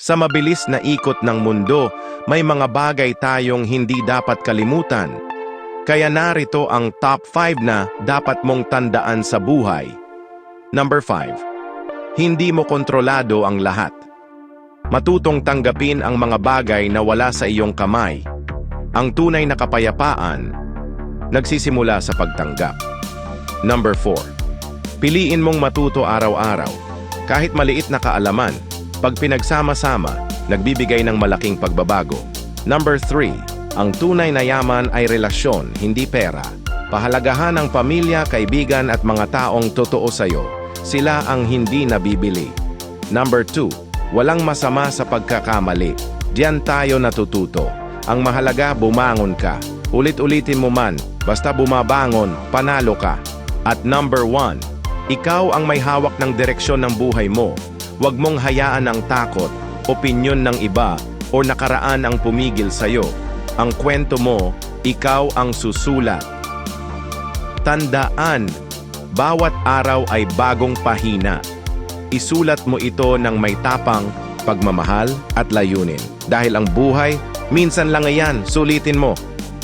Sa mabilis na ikot ng mundo, may mga bagay tayong hindi dapat kalimutan. Kaya narito ang top 5 na dapat mong tandaan sa buhay. Number 5. Hindi mo kontrolado ang lahat. Matutong tanggapin ang mga bagay na wala sa iyong kamay. Ang tunay na kapayapaan, nagsisimula sa pagtanggap. Number 4. Piliin mong matuto araw-araw. Kahit maliit na kaalaman, pag pinagsama-sama, nagbibigay ng malaking pagbabago. Number 3. Ang tunay na yaman ay relasyon, hindi pera. Pahalagahan ang pamilya, kaibigan at mga taong totoo sa'yo. Sila ang hindi nabibili. Number 2. Walang masama sa pagkakamali. Diyan tayo natututo. Ang mahalaga, bumangon ka. Ulit-ulitin mo man, basta bumabangon, panalo ka. At number 1. Ikaw ang may hawak ng direksyon ng buhay mo. Huwag mong hayaan ang takot, opinyon ng iba, o nakaraan ang pumigil sa'yo. Ang kwento mo, ikaw ang susulat. Tandaan, bawat araw ay bagong pahina. Isulat mo ito ng may tapang, pagmamahal at layunin. Dahil ang buhay, minsan lang yan, sulitin mo.